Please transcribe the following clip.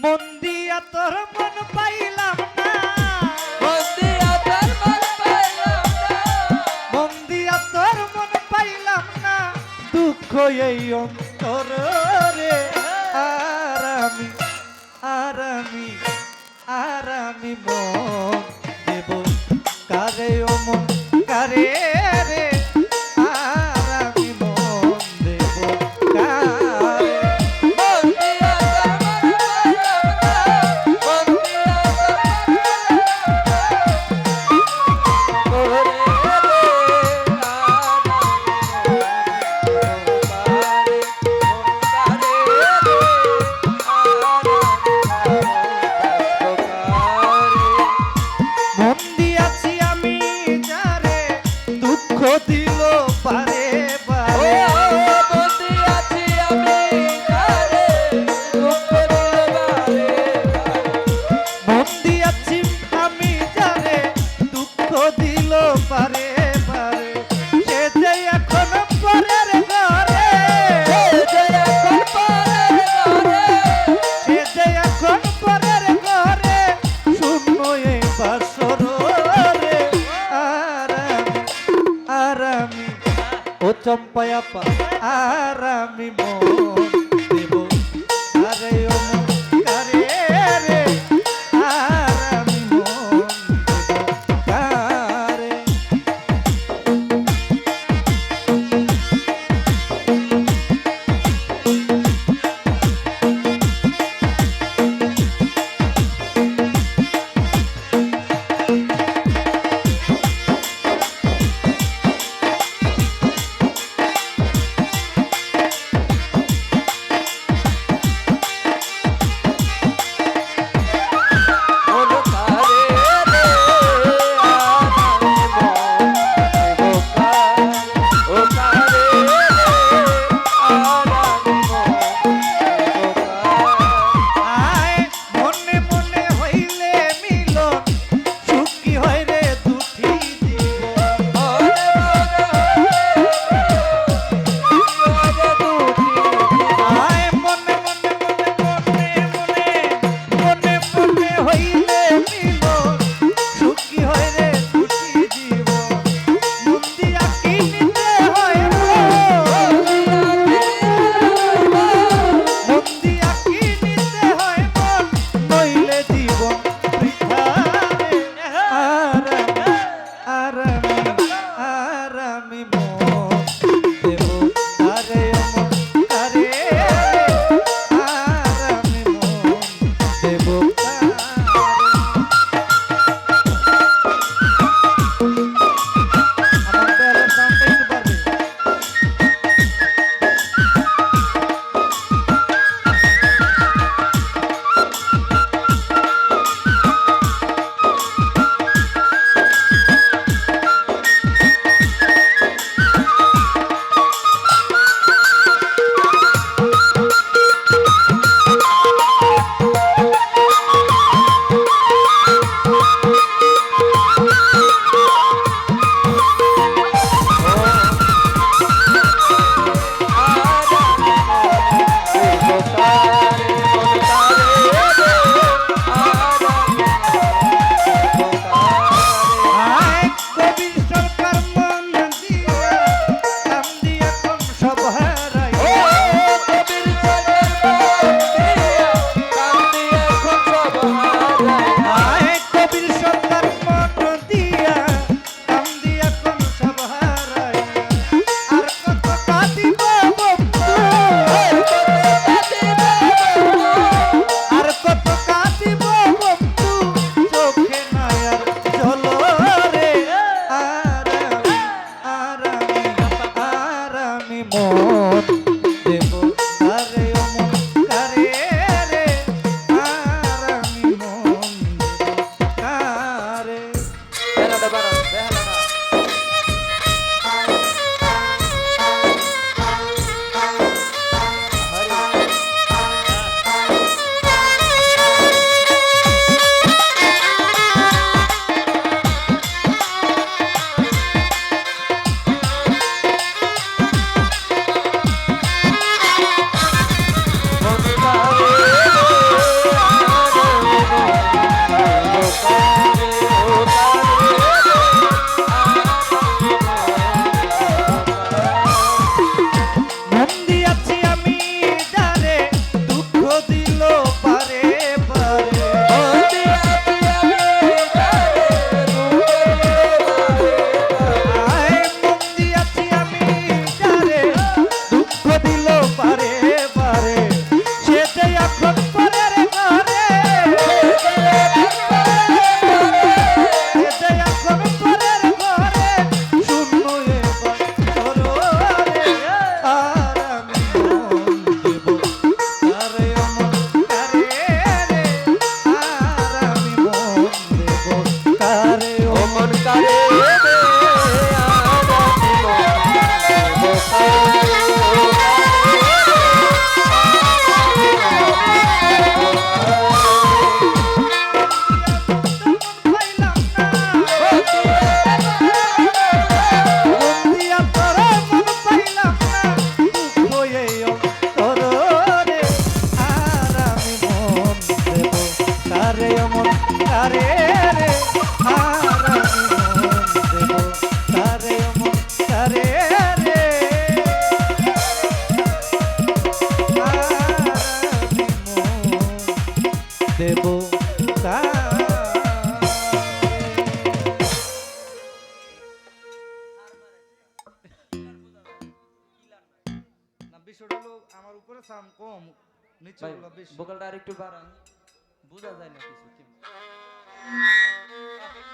মন দিয়া তোর মন পাইলাম না। বন্দিয়া তোর মন পাইলাম না। মন দিয়া তোর মন পাইলাম না। দুঃখ এই অন্তর বাবা আর আমি মন বিষয়টা হলো আমার উপরে সাম কম নিচে হলো বেশি বোকালটা আরেকটু বাড়ান। বোঝা যায় না কিছু Uh -huh.